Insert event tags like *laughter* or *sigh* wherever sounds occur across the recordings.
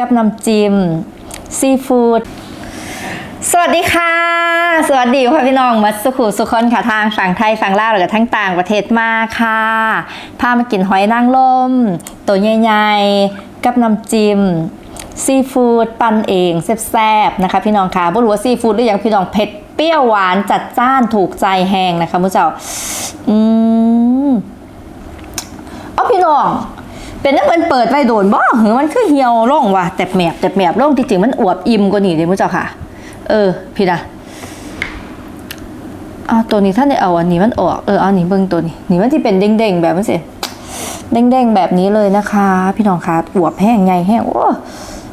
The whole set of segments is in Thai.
กับน้ำจิ้มซีฟู้ดสวัสดีค่ะ สวัสดีค่ะพี่น้องมัสุขุสุคนค่ะทางฝั่งไทยฝั่งลาวแล้วก็ทั้งต่างประเทศมาค่ะพามากินหอยนางรมตัวใหญ่ๆกับน้ำจิ้มซีฟู้ดปั่นเองแซ่บๆนะคะพี่น้องค่ะบ่รู้ว่าซีฟู้ดหรือยังพี่น้องเผ็ดเปรี้ยวหวานจัดจ้านถูกใจแหงนะคะมุ้เจ้าอืมเอาพี่น้อง เป็นนักเรียนเปิดไว้โดนบ่หือมันคือเหี่ยวลงว่ะแต่แมบแต่แมบลงที่จริงมันอวบอิ่มกว่านี้เลยมุ้เจ้าค่ะ เออ พี่นะอ่าตัวนี้ท่านได้เอาอันนี้มันออกเออเอานี้เบิ่งตัวนี้นี่มันที่เป็นเด้งๆแบบนี้สิเด้งๆแบบนี้เลยนะคะ พี่น้องคะอวบแห้งไงแห้งโอ้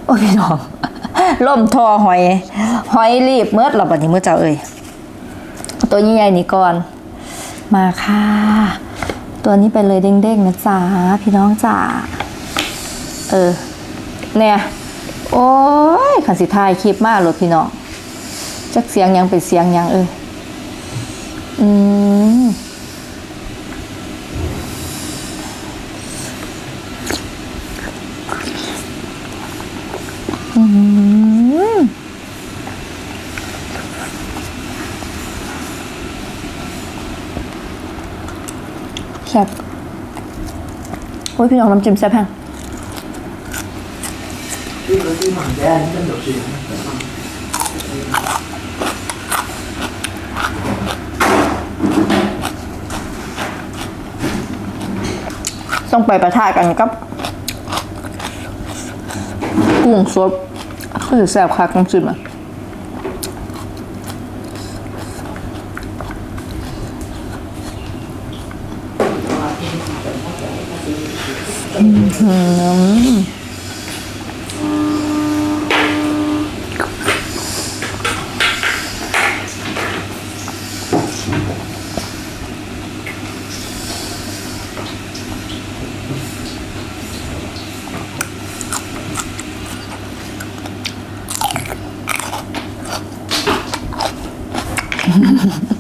โอ้พี่น้องล่มทอหอยหอยรีบเมื่อหลับวันนี้มือเจ้าเอ้ยตัวใหญ่ๆนี่ก่อน มาค่ะ ตัวนี้ไปเลยเด้งๆนะจ๊ะพี่น้องจ๋าเออ เนี่ยโอ้ยขันสิทายคลิปมากเลยพี่น้องจักเสียงยังเป็นเสียงยังเอออืม ซ่บโอ้ยพี่น้องน้ำจิ้มแซ่บแห้งต้องไปประทะกันกับกุ้งสดคือแซ่บคักน้ำจิ้มอะ 음. 흐흐흐 *laughs*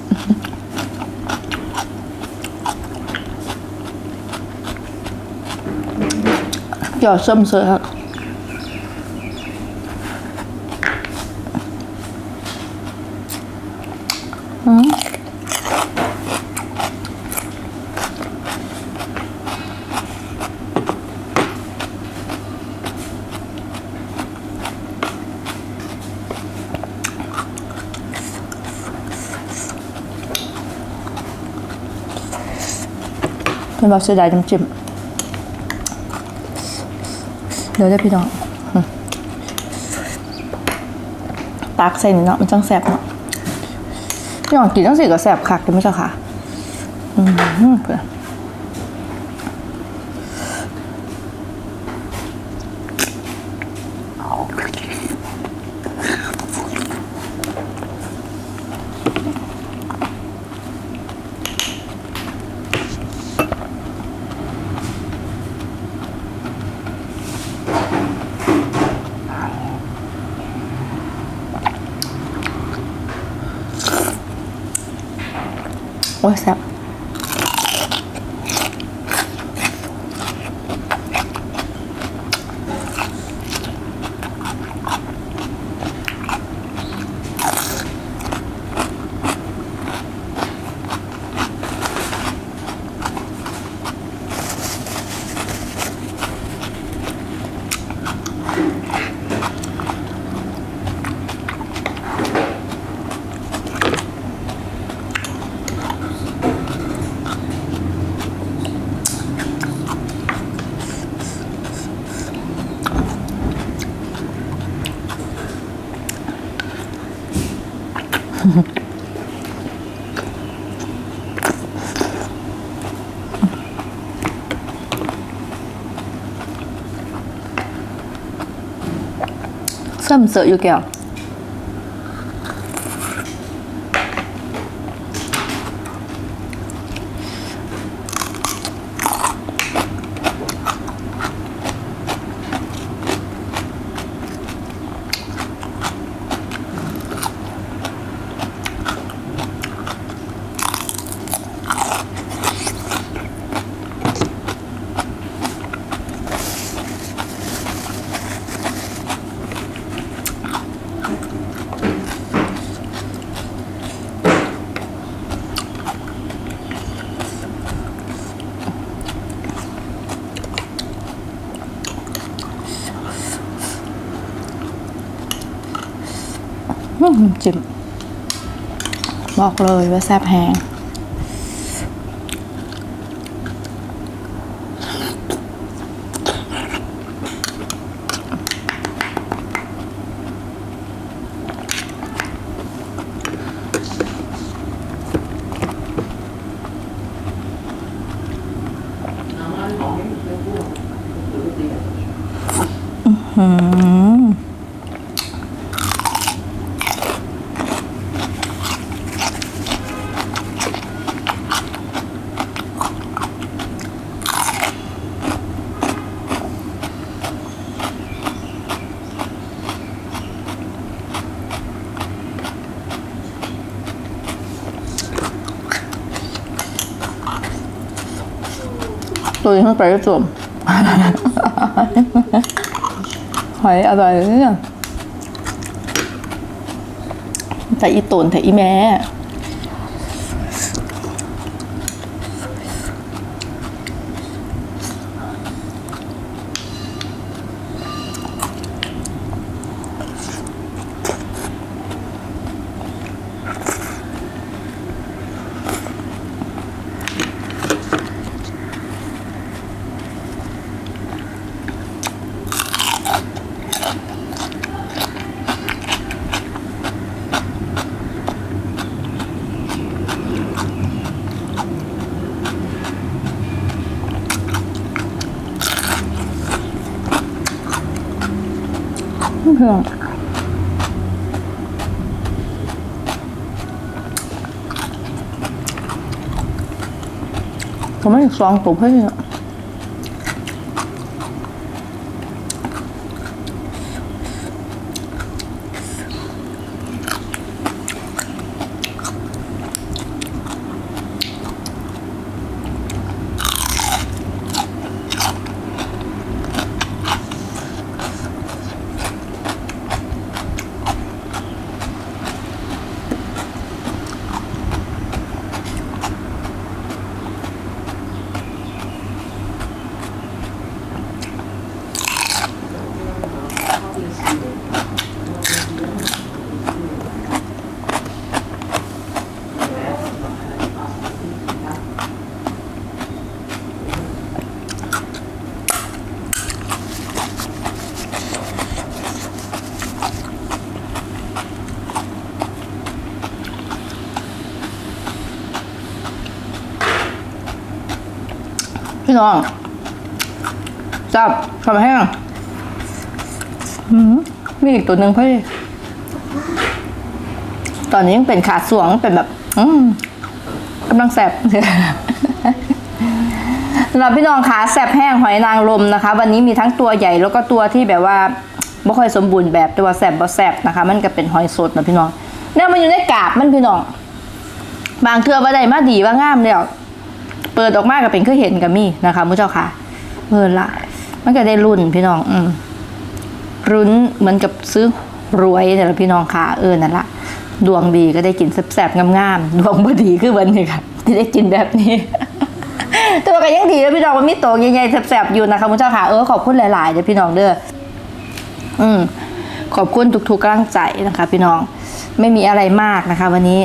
หยอดส้มเสือครับอืม เดี๋ยวได้พี่น้องตักใส่นี่เนาะมันจังแสบเนาะพี่น้องกินจังสีก็แสบคักเลยไม่ใช่ค่ะอืมเพื่อน โอ้ ยแสบเสื่ จิ้มบอกเลยว่าแซ่บแหง ตัวนี้มันไปได้สวมหอยอร่อยเนี่ยแต่อีตุนแต่อีแม่ เพื่อนผมไม่สองตัวเพื่อนอะ พี่น้องจับทำแห้ง หืมมีอีกตัวหนึ่งพี่ตอนนี้ยังเป็นขาสวงเป็นแบบ อืมกำลังแสบสำหรับพี่น้องขาแสบแห้งหอยนางรมนะคะ วันนี้มีทั้งตัวใหญ่แล้วก็ตัวที่แบบว่าไม่ค่อยสมบูรณ์แบบแต่ว่าแสบบ่แสบนะคะ มันก็เป็นหอยสดนะพี่น้องเนี่ยมันอยู่ในกาบมันพี่น้องบางเทือว่าได้มาดีว่างามแล้วเปิดออกมาก็เป็นคือเห็นกับมีนะคะมุเจ้าค่ะเปิดละมันก็ได้รุ่นพี่น้อง อืม รุ้นเหมือนกับซื้อรวยแต่ละพี่น้องค่ะเออนั่นละดวงดีก็ได้กินแซ่บๆงามๆดวงบ่ดีคือวันนี้ค่ะที่ได้กินแบบนี้แต่ว่าก็ยังดีแล้วพี่น้องมันมีโตใหญ่ๆแซ่บๆอยู่นะคะมุณเจ้าค่ะเออขอบคุณหลายๆเด้อพี่น้องเด้ออืมขอบคุณทุกๆกำลังใจนะคะ พี่น้องไม่มีอะไรมากนะคะ วันนี้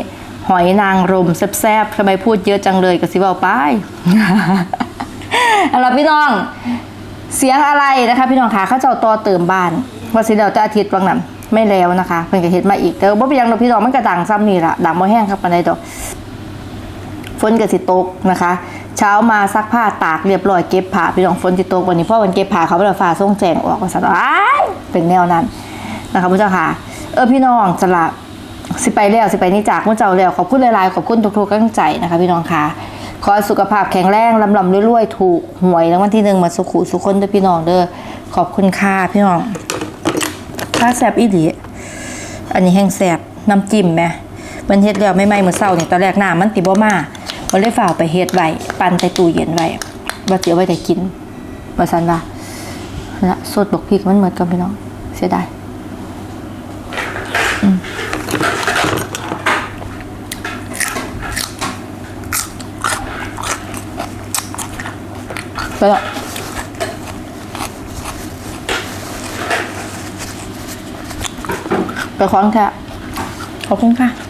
หอยนางรมแซ่บๆทำไมพูดเยอะจังเลยกับสิบเอาไปเอาล่ะพี่น้อง เสียงอะไรนะคะพี่น้องคะเขาเจ้าต่อเติมบ้านว่าสิเดาจะอาทิตย์วังนั้นไม่แล้วนะคะเพิ่นก็เฮ็ดมาอีกแต่ว่าบ่เป็นหยังดอกพี่น้องมันก็ดังซ้ำนี่ล่ะดังบ่แห้งครับปานใดดอกฝนก็สิตกนะคะ เช้ามาซักผ้าตากเรียบร้อยเก็บผ้าพี่น้องฝนสิตกวันนี้เพราะวันเก็บผ้าเขาไปฟ้าส่งแจงออกว่าซั่นอ้ายเป็นแนวนั้นนะคะผู้เจ้าค่ะ เออพี่น้องสละสิไปแล้วสิไปนี่จากผู้เจ้าแล้วขอบคุณหลายๆขอบคุณทุกๆกำลังใจนะคะ พี่น้องค่ะ ขอสุขภาพแข็งแรงลำลำรวยๆ ถูกหวยรางวัลที่หนึ่งมาสุขุสุขคนด้อพี่น้องเด้อขอบคุณค่ะพี่น้องค่าแซบอีหลีอันนี้แห้งแซบน้ำจิ้มไหมมันเฮ็ดแล้วไม่ไหม้เมื่อเช้าเนี่ยตอนแรกหน้ำมันติบ่มามันเลยฝ่าไปเฮ็ดไว้ปั่นใส่ตู้เย็นไว้ว่าเดี๋ยวไว้แต่กินว่าซั่นว่าละสดบกพริกมันเหมือนกันพี่น้องเสียดายอืม ไปแล้วไปคล้องค่ะ ขอบคุณค่ะ